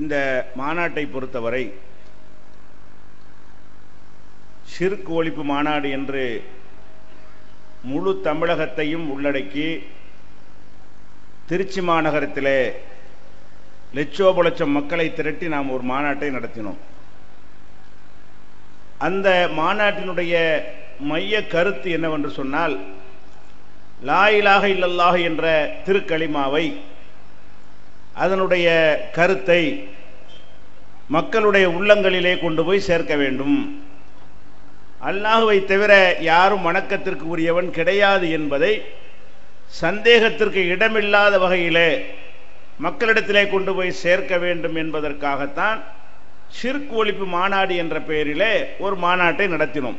இந்த மாநாட்டை பொறுத்தவரை சிறுக்கு ஒழிப்பு மாநாடு என்று முழு தமிழகத்தையும் உள்ளடக்கி திருச்சி மாநகரத்திலே லட்சோப லட்சம் மக்களை திரட்டி நாம் ஒரு மாநாட்டை நடத்தினோம். அந்த மாநாட்டினுடைய மைய கருத்து என்னவென்று சொன்னால் லாயிலாக இல்லல்லாக என்ற திருக்களிமாவை அதனுடைய கருத்தை மக்களுடைய உள்ளங்களிலே கொண்டு போய் சேர்க்க வேண்டும். அல்லாஹுவை தவிர யாரும் வணக்கத்திற்கு உரியவன் கிடையாது என்பதை சந்தேகத்திற்கு இடமில்லாத வகையிலே மக்களிடத்திலே கொண்டு போய் சேர்க்க வேண்டும் என்பதற்காகத்தான் சிற்கு ஒழிப்பு மாநாடு என்ற பெயரிலே ஒரு மாநாட்டை நடத்தினோம்.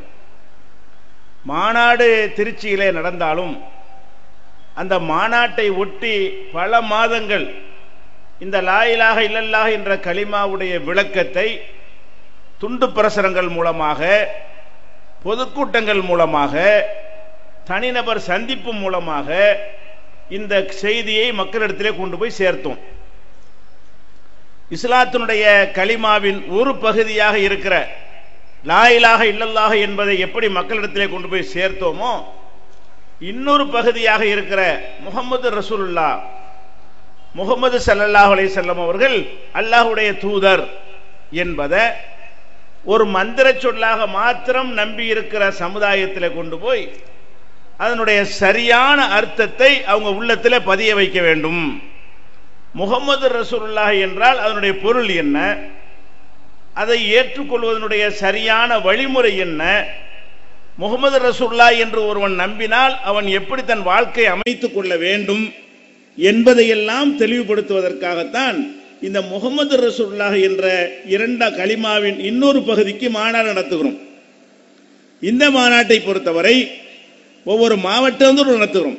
மாநாடு திருச்சியிலே நடந்தாலும் அந்த மாநாட்டை ஒட்டி பல மாதங்கள் இந்த லாயிலாக இல்லல்லாக என்ற கலிமாவுடைய விளக்கத்தை துண்டு பிரசுரங்கள் மூலமாக பொதுக்கூட்டங்கள் மூலமாக தனிநபர் சந்திப்பு மூலமாக இந்த செய்தியை மக்களிடத்திலே கொண்டு போய் சேர்த்தோம். இஸ்லாத்தினுடைய கலிமாவின் ஒரு பகுதியாக இருக்கிற லாயிலாக இல்லல்லாக என்பதை எப்படி மக்களிடத்திலே கொண்டு போய் சேர்த்தோமோ இன்னொரு பகுதியாக இருக்கிற முகமது ரசூலுல்லா முகமது சல்லாஹ் அலி செல்லம் அவர்கள் அல்லாஹுடைய தூதர் என்பதை ஒரு மந்திர சொல்லாக மாத்திரம் நம்பி இருக்கிற சமுதாயத்தில் கொண்டு போய் அதனுடைய சரியான அர்த்தத்தை அவங்க உள்ளத்தில் பதிய வைக்க வேண்டும். முகமது ரசூலுல்லாஹ் என்றால் அதனுடைய பொருள் என்ன? அதை ஏற்றுக்கொள்வதனுடைய சரியான வழிமுறை என்ன? முகமது ரசூல்லா என்று ஒருவன் நம்பினால் அவன் எப்படி தன் வாழ்க்கை அமைத்துக் கொள்ள வேண்டும்? என்பதையெல்லாம் தெளிவுபடுத்துவதற்காகத்தான் இந்த முகமது ரசூல்லாஹ் என்ற இரண்டா கலிமாவின் இன்னொரு பகுதிக்கு மாநாடு நடத்துகிறோம். இந்த மாநாட்டை பொறுத்தவரை ஒவ்வொரு மாவட்டத்தோடு நடத்துகிறோம்.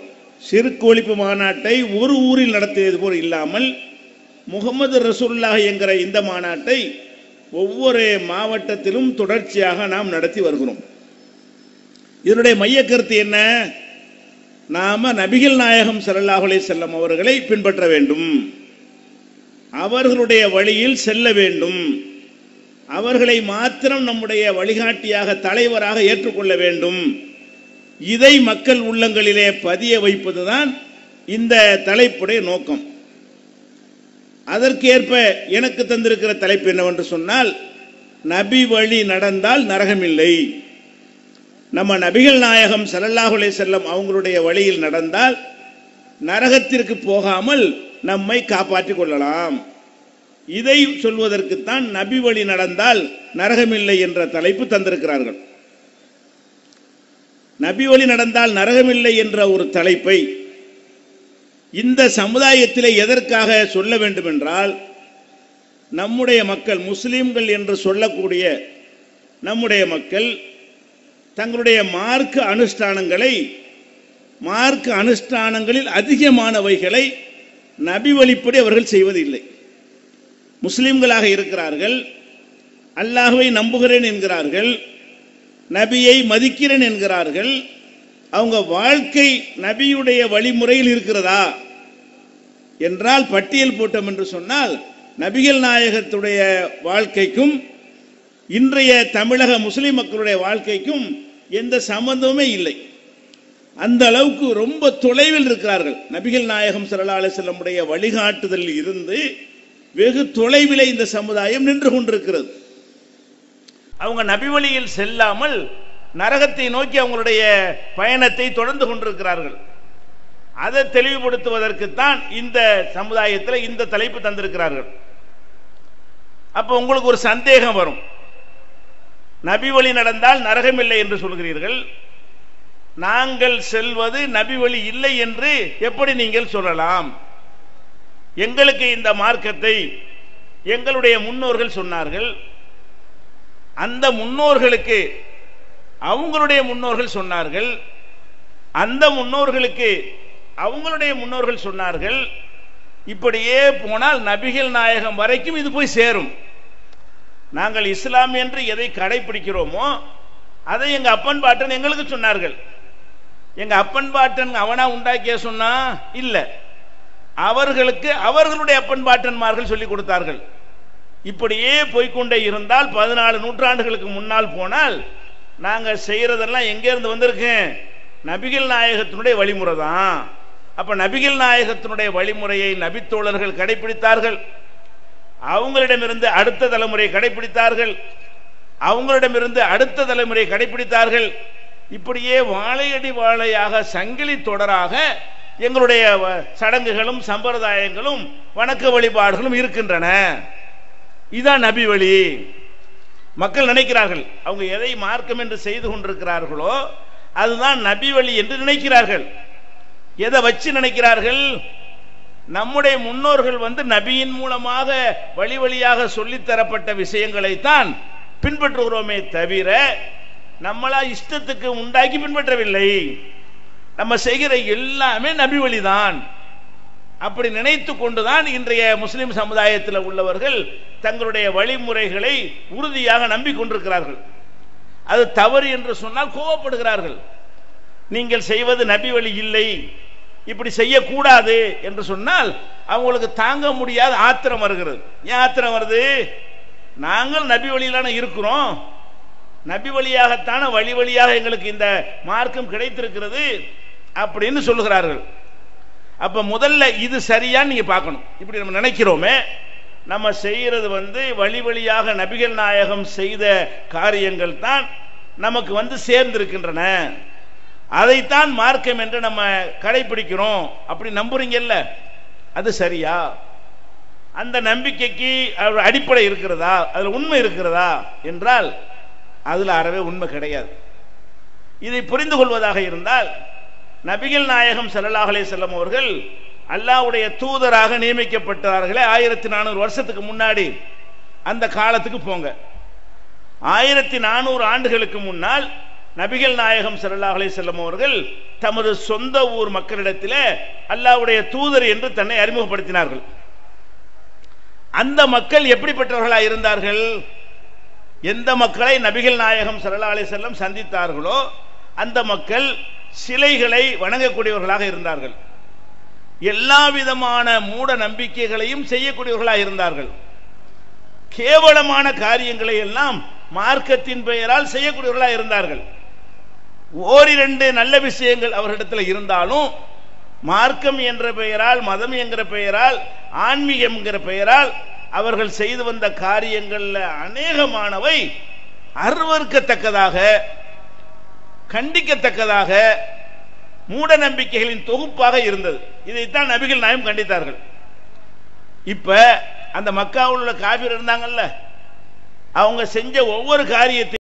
சிறுக்கு ஒழிப்பு மாநாட்டை ஒரு ஊரில் நடத்தியது போல் இல்லாமல் முகமது ரசூல்லாஹ் என்கிற இந்த மாநாட்டை ஒவ்வொரு மாவட்டத்திலும் தொடர்ச்சியாக நாம் நடத்தி வருகிறோம். இதனுடைய மைய கருத்து என்ன? நாம நபிகள் நாயகம் சல்லாஹ் செல்லம் அவர்களை பின்பற்ற வேண்டும். அவர்களுடைய வழியில் செல்ல வேண்டும். அவர்களை மாத்திரம் நம்முடைய வழிகாட்டியாக தலைவராக ஏற்றுக்கொள்ள வேண்டும். இதை மக்கள் உள்ளங்களிலே பதிய வைப்பதுதான் இந்த தலைப்புடைய நோக்கம். அதற்கேற்ப எனக்கு தந்திருக்கிற தலைப்பு என்னவென்று சொன்னால் நபி வழி நடந்தால் நரகமில்லை. நம்ம நபிகள் நாயகம் சல்லல்லாஹுலே செல்லம் அவங்களுடைய வழியில் நடந்தால் நரகத்திற்கு போகாமல் நம்மை காப்பாற்றிக் கொள்ளலாம். இதை சொல்வதற்குத்தான் நபி வழி நடந்தால் நரகமில்லை என்ற தலைப்பு தந்திருக்கிறார்கள். நபி வழி நடந்தால் நரகமில்லை என்ற ஒரு தலைப்பை இந்த சமுதாயத்திலே எதற்காக சொல்ல வேண்டும் என்றால் நம்முடைய மக்கள் முஸ்லீம்கள் என்று சொல்லக்கூடிய நம்முடைய மக்கள் தங்களுடைய மார்க்க அனுஷ்டானங்களை மார்க்க அனுஷ்டானங்களில் அதிகமானவைகளை நபி வழிப்படி அவர்கள் செய்வதில்லை. முஸ்லிம்களாக இருக்கிறார்கள் அல்லாஹுவை நம்புகிறேன் என்கிறார்கள் நபியை மதிக்கிறேன் என்கிறார்கள் அவங்க வாழ்க்கை நபியுடைய வழிமுறையில் இருக்கிறதா என்றால் பட்டியல் போட்டோம் என்று சொன்னால் நபிகள் நாயகத்துடைய வாழ்க்கைக்கும் இன்றைய தமிழக முஸ்லீம் மக்களுடைய வாழ்க்கைக்கும் எந்த சம்பந்தமுமே இல்லை. அந்த அளவுக்கு ரொம்ப தொலைவில் இருக்கிறார்கள். நபிகள் நாயகம் சல்லா அலிசல்லமுடைய வழிகாட்டுதல் இருந்து வெகு தொலைவிலே இந்த சமுதாயம் நின்று கொண்டிருக்கிறது. அவங்க நபி வழியில் செல்லாமல் நரகத்தை நோக்கி அவங்களுடைய பயணத்தை தொடர்ந்து கொண்டிருக்கிறார்கள். அதை தெளிவுபடுத்துவதற்குத்தான் இந்த சமுதாயத்தில் இந்த தலைப்பு தந்திருக்கிறார்கள். அப்போ உங்களுக்கு ஒரு சந்தேகம் வரும். நபி வழி நடந்தால் நரகமில்லை என்று சொல்கிறீர்கள். நாங்கள் செல்வது நபி வழி இல்லை என்று எப்படி நீங்கள் சொல்லலாம்? எங்களுக்கு இந்த மார்க்கத்தை எங்களுடைய முன்னோர்கள் சொன்னார்கள். அந்த முன்னோர்களுக்கு அவங்களுடைய முன்னோர்கள் சொன்னார்கள். அந்த முன்னோர்களுக்கு அவங்களுடைய முன்னோர்கள் சொன்னார்கள். இப்படியே போனால் நபிகள் நாயகம் வரைக்கும் இது போய் சேரும். நாங்கள் இஸ்லாம் என்று எதை கடைபிடிக்கிறோமோ அதை எங்க அப்பன் பாட்டன் எங்களுக்கு சொன்னார்கள். எங்க அப்பன் பாட்டன் அவனா உண்டாக்கிய சொன்னா? இல்ல. அவர்களுக்கு அவர்களுடைய அப்பன் பாட்டன்மார்கள் சொல்லிக் கொடுத்தார்கள். இப்படியே போய்க்கொண்டே இருந்தால் பதினாலு நூற்றாண்டுகளுக்கு முன்னால் போனால் நாங்கள் செய்யறதெல்லாம் எங்கேருந்து வந்திருக்கேன்? நபிகள் நாயகத்தினுடைய வழிமுறை தான் அப்ப நபிகள் நாயகத்தினுடைய வழிமுறையை நபித்தோழர்கள் கடைபிடித்தார்கள். அவங்களிடமிருந்து அடுத்த தலைமுறை கடைபிடித்தார்கள். அவங்களிடமிருந்து அடுத்த தலைமுறை கடைபிடித்தார்கள். இப்படியே வாழையடி வாழையாக சங்கிலி தொடராக எங்களுடைய சடங்குகளும் சம்பிரதாயங்களும் வணக்க வழிபாடுகளும் இருக்கின்றன. இதான் நபி வழி. மக்கள் நினைக்கிறார்கள் அவங்க எதை மார்க்கம் என்று செய்து கொண்டிருக்கிறார்களோ அதுதான் நபி வழி என்று நினைக்கிறார்கள். எதை வச்சு நினைக்கிறார்கள்? நம்முடைய முன்னோர்கள் வந்து நபியின் மூலமாக வழி வழியாக சொல்லித் தரப்பட்ட விஷயங்களைத்தான் பின்பற்றுகிறோமே தவிர நம்மளா இஷ்டத்துக்கு உண்டாக்கி பின்பற்றவில்லை. நம்ம செய்கிற எல்லாமே நபி வழிதான். அப்படி நினைத்து கொண்டுதான் இன்றைய முஸ்லிம் சமுதாயத்தில் உள்ளவர்கள் தங்களுடைய வழிமுறைகளை உறுதியாக நம்பிக்கொண்டிருக்கிறார்கள். அது தவறு என்று சொன்னால் கோவப்படுகிறார்கள். நீங்கள் செய்வது நபி வழி இல்லை. இப்படி செய்யக்கூடாது என்று சொன்னால் அவங்களுக்கு தாங்க முடியாத ஆத்திரம் வருகிறது. ஏன் ஆத்திரம் வருது? நாங்கள் நபி வழியிலான இருக்கிறோம். நபி வழியாகத்தான வழி வழியாக எங்களுக்கு இந்த மார்க்கம் கிடைத்திருக்கிறது அப்படின்னு சொல்லுகிறார்கள். அப்ப முதல்ல இது சரியான்னு நீங்க பார்க்கணும். இப்படி நம்ம நினைக்கிறோமே நம்ம செய்யறது வந்து வழி வழியாக நபிகள் நாயகம் செய்த காரியங்கள் தான் நமக்கு வந்து சேர்ந்திருக்கின்றன. அதைத்தான் மார்க்கம் என்று நம்ம கடைபிடிக்கிறோம். அப்படி நம்புறீங்கல்ல? அது சரியா? அந்த நம்பிக்கைக்கு அடிப்படை இருக்கிறதா? அதில் உண்மை இருக்கிறதா? என்றால் அதில் அறவே உண்மை கிடையாது. இதை புரிந்து கொள்வதாக இருந்தால் நபிகள் நாயகம் செல்லலாகலே செல்லும் அவர்கள் அல்லாஹ்வுடைய தூதராக நியமிக்கப்பட்டார்களே ஆயிரத்தி நானூறு வருஷத்துக்கு முன்னாடி. அந்த காலத்துக்கு போங்க. ஆயிரத்தி நானூறு ஆண்டுகளுக்கு முன்னால் நபிகள் நாயகம் ஸல்லல்லாஹு செல்லும் செல்லம் அவர்கள் தமது சொந்த ஊர் மக்களிடத்திலே அல்லாவுடைய தூதர் என்று தன்னை அறிமுகப்படுத்தினார்கள். அந்த மக்கள் எப்படிப்பட்டவர்களாக இருந்தார்கள்? எந்த மக்களை நபிகள் நாயகம் ஸல்லல்லாஹு அலைஹி செல்லம் சந்தித்தார்களோ அந்த மக்கள் சிலைகளை வணங்கக்கூடியவர்களாக இருந்தார்கள். எல்லா விதமான மூட நம்பிக்கைகளையும் செய்யக்கூடியவர்களாக இருந்தார்கள். கேவலமான காரியங்களை எல்லாம் மார்க்கத்தின் பெயரால் செய்யக்கூடியவர்களாக இருந்தார்கள். ஓரிரண்டு நல்ல விஷயங்கள் அவர்களிடத்தில் இருந்தாலும் மார்க்கம் என்ற பெயரால் மதம் என்கிற பெயரால் ஆன்மீகம் என்கிற பெயரால் அவர்கள் செய்து வந்த காரியங்கள்ல அநேகமானவை அருவறுக்கத்தக்கதாக கண்டிக்கத்தக்கதாக மூட நம்பிக்கைகளின் தொகுப்பாக இருந்தது. இதைத்தான் நபிகள் நாயம் கண்டித்தார்கள். இப்ப அந்த மக்காவில் உள்ள காபிர் இருந்தாங்கல்ல அவங்க செஞ்ச ஒவ்வொரு காரியத்தையும்